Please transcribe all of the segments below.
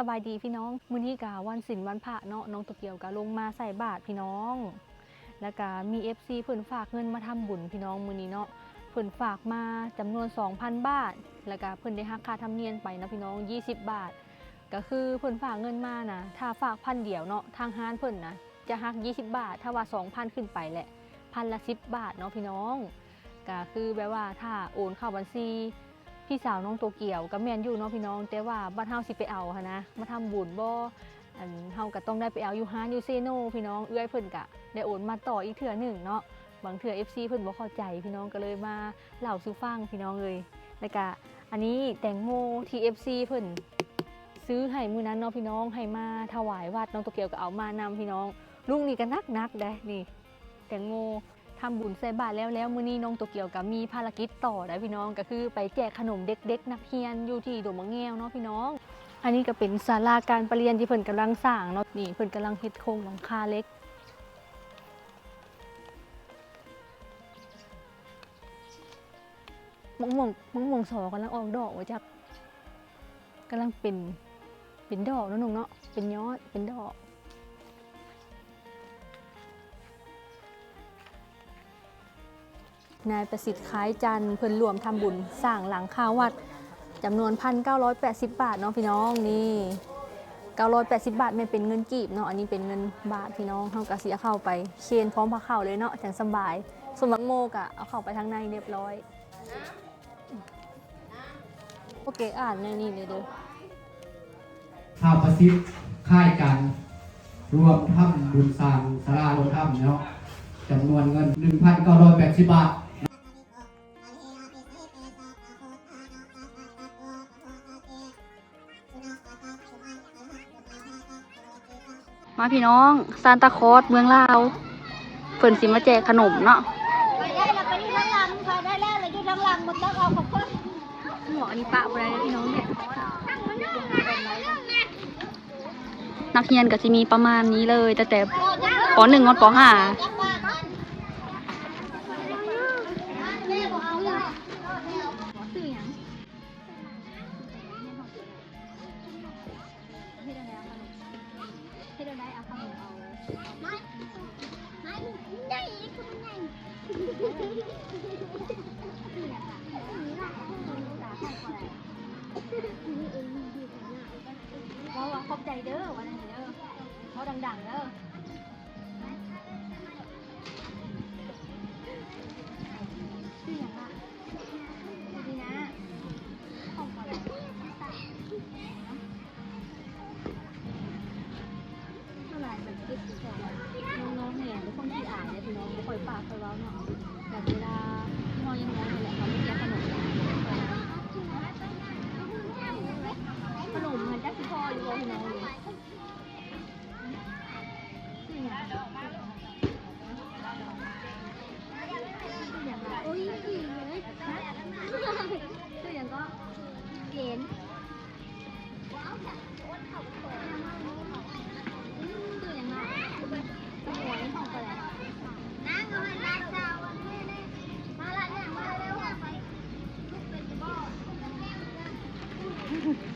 สบายดีพี่น้องมื้อนี้กะวันศิลวันพระเนาะน้องโตเกียวกะลงมาใส่บาตรพี่น้อง แล้วก็มี FC เพิ่นฝากเงินมาทำบุญพี่น้องมื้อนี้เนาะเพิ่นฝากมาจำนวน 2,000 บาท แล้วก็เพิ่นได้หักค่าธรรมเนียมไปนะพี่น้อง 20 บาท ก็คือเพิ่นฝากเงินมานะถ้าฝากพันเดียวเนาะทางห้านเพิ่นนะจะหัก 20 บาท ถ้าว่า 2,000 ขึ้นไปแหละพันละ 10 บาทเนาะพี่น้องก็คือแบบว่าถ้าโอนเข้าบัญชี พี่สาวน้องโตเกียวกับแมนอยู่เนาะพี่น้อง แต่ว่าบ้านเฮาสิไปเอาค่ะนะมาทำบุญบ่อันเฮาก็ต้องได้ไปเอาอยู่ฮานอยู่เซโนพี่น้องเอื้อยเพิ่นกะได้โอนมาต่ออีกเทื่อหนึ่งเนาะบางเทื่อ FC เพิ่นบ่เข้าใจพี่น้องก็เลยมาเล่าสู่ฟังพี่น้องเลยแล้วก็อันนี้แตงโมที่ FC เพิ่นซื้อให้มื้อนั้นเนาะพี่น้องให้มาถวายวัดน้องโตเกียวก็เอามานำพี่น้องลุงนี่ก็นักๆได้นี่แตงโม ทำบุญใส่บาตรแล้วแล้วมื้อนี้น้องโตเกี่ยวกับมีภารกิจต่อได้พี่น้องก็คือไปแจกขนมเด็ก ๆ นักเรียนอยู่ที่ดงมะแงวเนาะพี่น้อง อันนี้ก็เป็นศาลาการประเรียนที่เพิ่นกำลังสร้างเนาะนี่เพิ่นกำลังเฮ็ดโครงหลังคาเล็กมะม่งมะม่งสอกำลังออกดอกไว้จักกำลังเป็นเป็นดอกเนาะนุ่งเนาะเป็นยอดเป็นดอก นายประสิทธิ์คล้ายจันเพิ่นรวมทำบุญสร้างหลังคาวัดจำนวน 1,980 บาทเนาะพี่น้องนี่980 บาทไม่เป็นเงินกีบเนาะอันนี้เป็นเงินบาทพี่น้องเฮาก็สิเอาเข้าไปเชนพร้อมพาเข้าเลยเนาะจังสบายส่วนบักโมกอะเอาเข้าไปทางในเรียบร้อยโอเคอ่านในนี่เลยเด้อข้าวประสิทธิ์ค่ายกัน รวมทำบุญสร้างสาราโลธรรมเนาะจำนวนเงิน 1,980 บาท มาพี่น้องซานตาคลอสเมืองลาวเพิ่นสิมาแจกขนมเนาะไปได้แล้วไปที่ทั้งหลังไปได้แล้วเลยที่ทั้งหลังหมดแล้วเอาของเพิ่นหมออันนี้ปะบ่ได้เลยพี่น้องเนี่ยนักเรียนก็สิมีประมาณนี้เลย แต่แต่ป .1 งอนป .5 เอาได้คุณไงเพราะว่าขอบใจเด้อวันนี้เด้อเขาดังๆเด้อ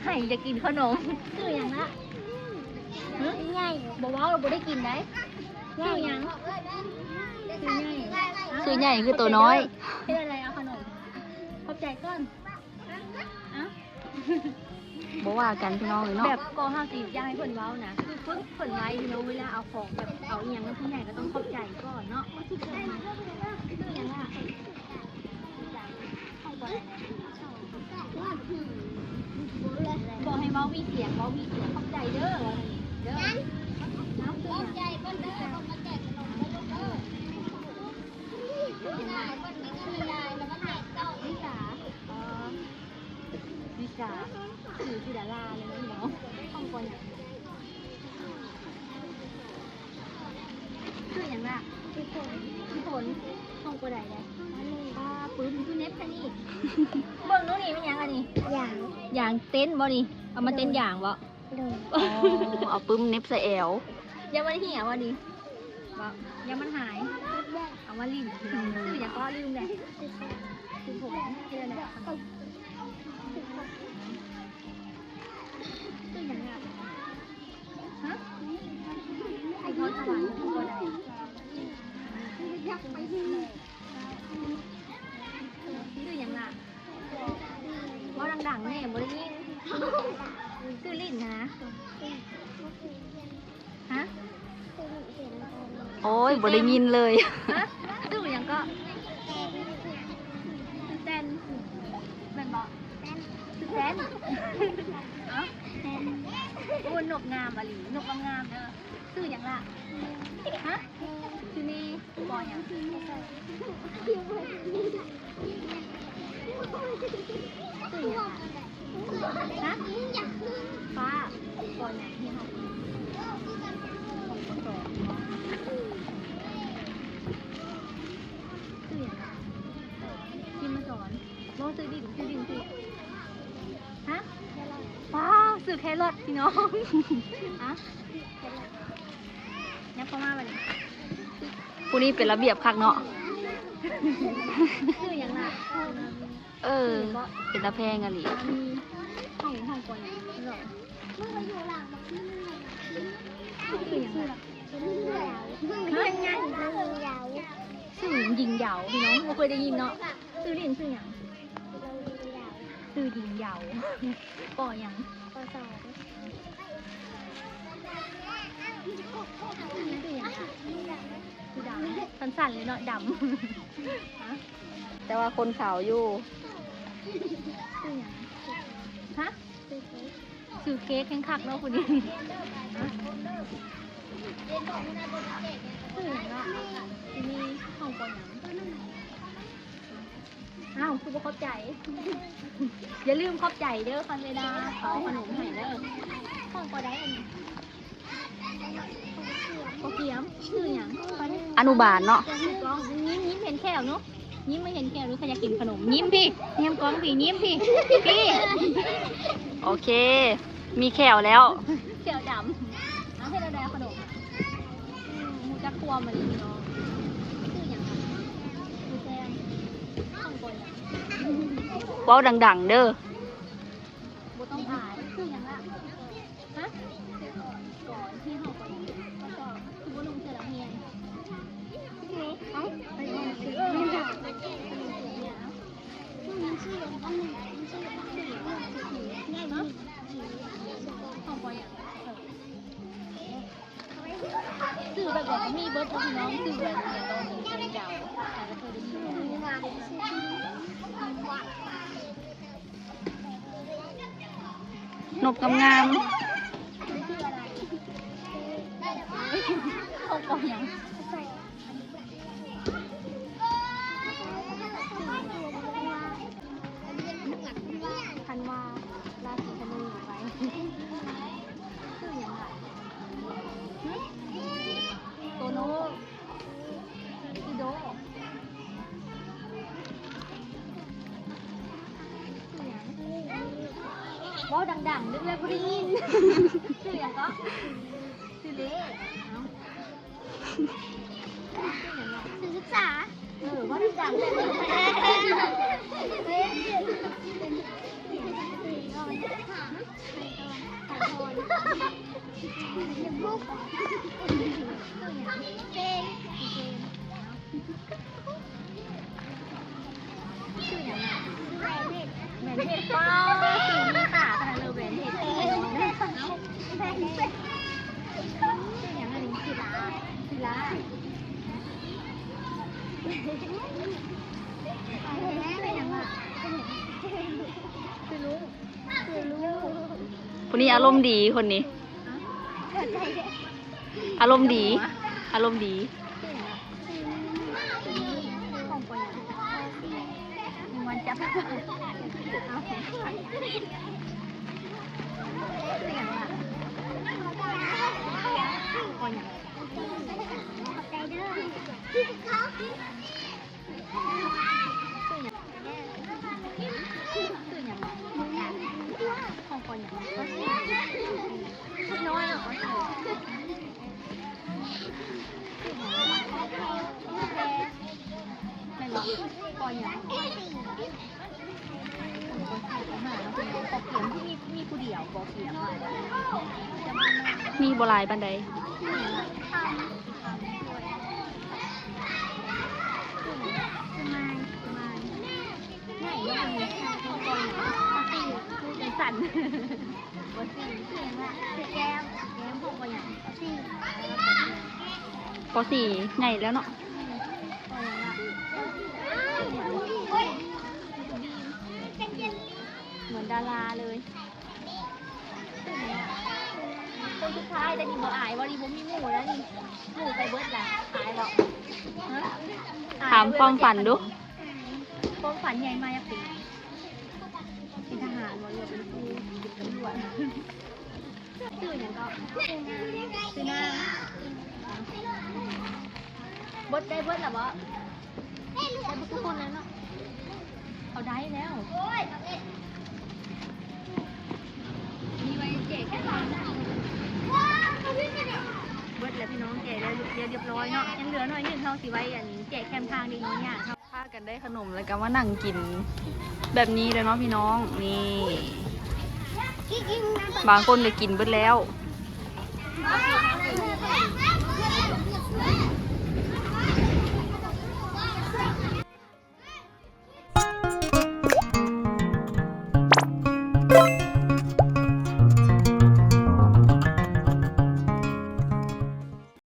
ให้จะกินขนมชื่ออย่างละใหญ่บอกว่าเราไม่ได้กินได้ชื่อหยังชื่อใหญ่คือตัวน้อยให้อะไรเอาขนมขอบใจก่อนบ่ว่ากันพี่น้องเลยเนาะแบบกอห้าสิบย่างให้เพิ่นเว้านะคือฝึกเพิ่นไว้พี่น้องเวลาเอาของแบบเอาอหย่างนั้นผู้ใหญ่ก็ต้องขอบใจก่อนเนาะชื่อหยังล่ะ บอกให้เว้ามีเสียงเว้ามีเสียงขอบใจเด้อว่านี่เด้อน้ำชื่อหยังใหญ่เปิ้นเด้อต้องมาแจกขนมเด้อ นี่ไม่ยังอันนี้อย่างอย่างเต้นบ่นี่เอามาเต้นอย่างบ่โออเอาปึ้มเน็บใส่แอลยังมันเหี่ยวอันนี้บ่ยังมันหายเอามาลิ้นซื้ออย่างก็ลืมเลยคือผมกิอะไรนซื้ออย่างอะฮะไอ้ทอสวรรค์ตัวใดอยากไปที่ ลิ้นนะ ฮะ โอ้ยบ่ได้ยินเลยฮะซื้อหยังก็ซื้อเต้นแม่นบ่ซื้อเต้นเอ้าโอ้นกงามอะหลีนกงามๆเด้อซื้อหยังล่ะฮะซื้อนี่บ่หยังซื้อหยัง ฮะฟ้าบ่หยังที่เฮาของบ่อนซื้อหยังล่ะที่มาสอนบ่ซื้อดินซื้อดินซื้อฮะว้าวซื้อแครอทพี่น้องฮะยับเข้ามาบัดนี้ผู้นี้เป็นระเบียบคักเนาะ ชื่อหยังล่ะเออ เป็นตาแพงอะหลีมีห้องห้องก่อนอย่างนี้หรอชื่อหยังล่ะเฮ้ยไงชื่อหญิงเหยาพี่น้องบ่เคยได้ยินเนาะชื่อเรียนชื่อหยังชื่อหญิงเหยาก่อหยังชื่อหยัง สั้นๆเลยเนาะดำฮะแต่ว่าคนขาวอยู่ชื่อหยังฮะชื่อเค้กแข็งคักเนาะคุณดิฮะชื่อหยังล่ะที่นี่ห้องก่อนหยังอ้าวคือบ่เข้าใจ อย่าลืมขอบใจเด้อคันเวลาเขาขนมให้เด้อห้องก็ได้อันนี้ ก็เกียมชื่อหยังอนุบาลเนาะยิ้มกล้องยิ้มยิ้มเห็นแค่วเนาะยิ้มไม่เห็นแค่วหรือใครอยากกินขนมยิ้มพี่ยิ้มกล้องพี่ยิ้มพี่พี่โอเค มีแขวแล้วแค่วดำเอาให้เราได้ขนมอืมหมูจักครัวมันนี่เนาะชื่อหยังอะชื่อแซมห้องก่อนหยังเว้าดัง ๆ เด้อ น้องสื่อแบบอย่างตอนนี้เพลงยาวก็เคยได้ยินนกงามชื่ออะไรขาบอกยัง ว้าวดังๆนึกเลยพอได้ยินชื่ออย่างก็ชื่อเด้เอ้าชื่ออย่างเนาะสื่อศึกษาเออว่าดังๆเลยชื่ออย่างเนาะแหวนเพชรป้าสีมีตาขนาดเลยแหวนเพชรชื่ออย่างอะไรชื่อลาชื่อลาชื่ออย่างอะชื่อลุงชื่อลุง คนนี้อารมณ์ดีคนนี้ อารมณ์ดี อารมณ์ดีของปอยางวันจับเอา ชื่ออย่างอะปอยางชื่ออย่างของคนอย่างก็ชื่อน้อยเหรอไม่หรอกก่อนอย่างคนไทยเขาหาแล้วคุณปอกเขียมที่มีมีผู้เดียวปอกเขียมจะมามีบลายปันใด ง่ายง่ายง่ายย กมือก่อนอย่างตีคือเป็นสั่นบนสี่เสียงละสีแก้มแก้มพวกว่าอย่างสี่ปสี่ใหญ่แล้วเนาะเหมือนดาราเลยคนสุดท้ายแต่นี่บ่อายว่านี่บ่มีหมู่แล้วนี่หมู่ไปเบิดละอายบ่ฮะอยถามความฝันดูความฝันใหญ่มากอยากเป็นเป็น ทหารบ่หรือว่าเป็นครูเป็นตำรวจชื่อหยังก็ชื่อนางเบิดได้เบิดล่ะบ่ได้บดทุกคนแล้วเนาะเอาได้แล้วมีไว้แจกแค่ทางเบิดแล้วพี่น้องแจกแล้วเรียบเรียบร้อยเนาะยังเหลือหน่อยหนึงเท่าสิไว้อันแจกแคมทางดีน้อยเนี่ยากันได้ขนมแล้วกันว่านั่งกิน แบบนี้เลยเนาะพี่น้องนี่ บางคนก็กินเบิดแล้ว